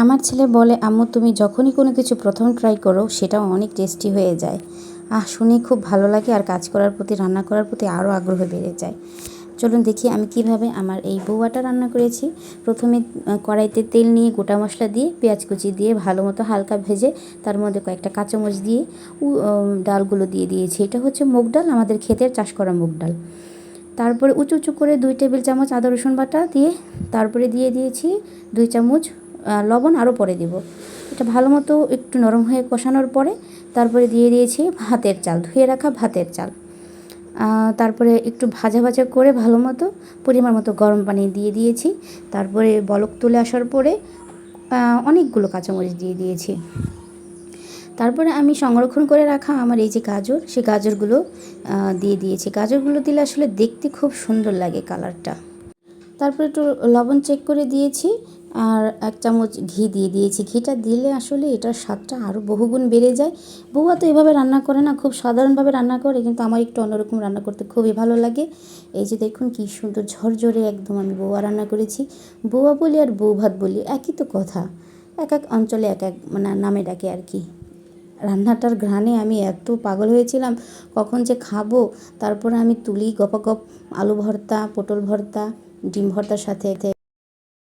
আমার ছেলে বলে, আম্মু, তুমি যখনই কোনো কিছু প্রথম ট্রাই করো, সেটাও অনেক টেস্টি হয়ে যায়। আহ, শুনে খুব ভালো লাগে আর কাজ করার প্রতি, রান্না করার প্রতি আরও আগ্রহ বেড়ে যায়। চলুন দেখি আমি কীভাবে আমার এই বৌয়াটা রান্না করেছি। প্রথমে কড়াইতে তেল নিয়ে গোটা মশলা দিয়ে, পেঁয়াজ কুচি দিয়ে, ভালো মতো হালকা ভেজে, তার মধ্যে কয়েকটা কাঁচামচ দিয়ে ডালগুলো দিয়ে দিয়েছি। এটা হচ্ছে মুগ ডাল, আমাদের ক্ষেতের চাষ করা মুগ ডাল। তারপরে উঁচু উঁচু করে দুই টেবিল চামচ আদা রসুন বাটা দিয়ে, তারপরে দিয়ে দিয়েছি দুই চামচ লবণ আরও পরে দেব। এটা ভালো মতো একটু নরম হয়ে কষানোর পরে তারপরে দিয়ে দিয়েছি ভাতের চাল, ধুয়ে রাখা ভাতের চাল। তারপরে একটু ভাজা ভাজা করে ভালো মতো পরিমাণ মতো গরম পানি দিয়ে দিয়েছি। তারপরে বলক তুলে আসার পরে অনেকগুলো কাঁচামরিচ দিয়ে দিয়েছি। তারপরে আমি সংরক্ষণ করে রাখা আমার এই যে গাজর সে গাজরগুলো দিয়ে দিয়েছি। গাজরগুলো দিলে আসলে দেখতে খুব সুন্দর লাগে কালারটা। তারপরে একটু লবণ চেক করে দিয়েছি। আর এক চামচ ঘি দিয়ে দিয়েছি। ঘিটা দিলে আসলে এটার স্বাদটা আরও বহুগুণ বেড়ে যায়। বউয়া তো এভাবে রান্না করে না, খুব সাধারণভাবে রান্না করে, কিন্তু আমার একটু অন্যরকম রান্না করতে খুবই ভালো লাগে। এই যে দেখুন কি সুন্দর ঝরঝরে একদম আমি বউয়া রান্না করেছি। বউয়া বলি আর বউ ভাত বলি, একই তো কথা। এক এক অঞ্চলে এক এক মানে নামে ডাকে আর কি। রান্নাটার ঘ্রাণে আমি এত পাগল হয়েছিলাম, কখন যে খাব, তারপরে আমি তুলি গপাগপ আলু ভর্তা, পটল ভর্তা, ডিম ভর্তার সাথে